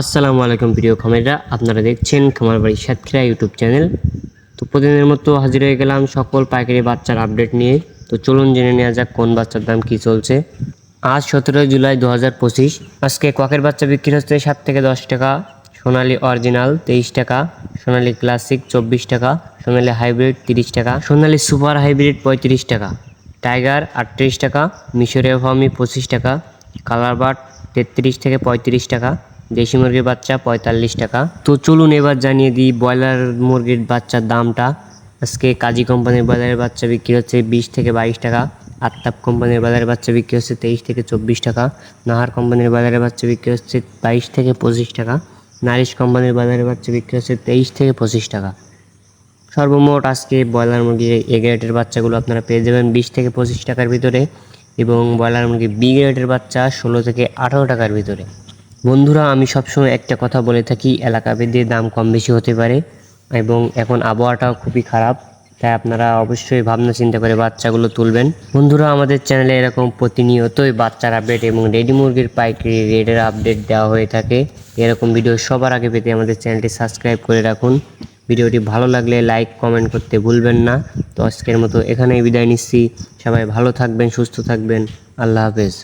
আসসালামু আলাইকুম প্রিয় খামারিরা, আপনারা দেখছেন খামার বাড়ি সাতক্ষীরা ইউটিউব চ্যানেল। তো প্রতিদিনের মতো হাজির হয়ে গেলাম সকল পাইকারি বাচ্চার আপডেট নিয়ে। তো চলুন জেনে নেওয়া যাক কোন বাচ্চার দাম কী চলছে। আজ সতেরোই জুলাই দু হাজার পঁচিশ, আজকে ককের বাচ্চা বিক্রি হচ্ছে সাত থেকে দশ টাকা, সোনালি অরিজিনাল তেইশ টাকা, সোনালি ক্লাসিক চব্বিশ টাকা, সোনালি হাইব্রিড তিরিশ টাকা, সোনালি সুপার হাইব্রিড পঁয়ত্রিশ টাকা, টাইগার আটত্রিশ টাকা, মিশরীয় ফার্মি পঁচিশ টাকা কালার বাট তেত্রিশ থেকে পঁয়ত্রিশ টাকা দেশি মুরগির বাচ্চা পঁয়তাল্লিশ টাকা। তো চলুন এবার জানিয়ে দিই ব্রয়লার মুরগির বাচ্চার দামটা। আজকে কাজী কোম্পানির বাজারের বাচ্চা বিক্রি হচ্ছে বিশ থেকে বাইশ টাকা আত্তাপ কোম্পানির বাজারের বাচ্চা বিক্রি হচ্ছে তেইশ থেকে চব্বিশ টাকা, নাহার কোম্পানির বাজারের বাচ্চা বিক্রি হচ্ছে বাইশ থেকে পঁচিশ টাকা, নারিশ কোম্পানির বাজারের বাচ্চা বিক্রি হচ্ছে তেইশ থেকে পঁচিশ টাকা। সর্বমোট আজকে ব্রয়লার মুরগির এ গ্রেডের বাচ্চাগুলো আপনারা পেয়ে যাবেন বিশ থেকে পঁচিশ টাকার ভিতরে এবং ব্রয়লার মুরগি বি গ্রেডের বাচ্চা ষোলো থেকে আঠারো টাকার ভিতরে। বন্ধুরা, আমি সবসময় একটা কথা বলে থাকি এলাকা ভেদে দাম কম বেশি হতে পারে এবং এখন আবহাওয়াটাও খুবই খারাপ, তাই আপনারা অবশ্যই ভাবনা চিন্তা করে বাচ্চাগুলো তুলবেন। বন্ধুরা, আমাদের চ্যানেলে এরকম প্রতিনিয়তই বাচ্চার আপডেট এবং রেডি মুরগির পাইকারি রেডের আপডেট দেওয়া হয়ে থাকে। এরকম ভিডিও সবার আগে পেতে আমাদের চ্যানেলটি সাবস্ক্রাইব করে রাখুন। ভিডিওটি ভালো লাগলে লাইক, কমেন্ট করতে ভুলবেন না। তো আজকের মতো এখানেই বিদায় নিচ্ছি। সবাই ভালো থাকবেন, সুস্থ থাকবেন। আল্লাহ হাফেজ।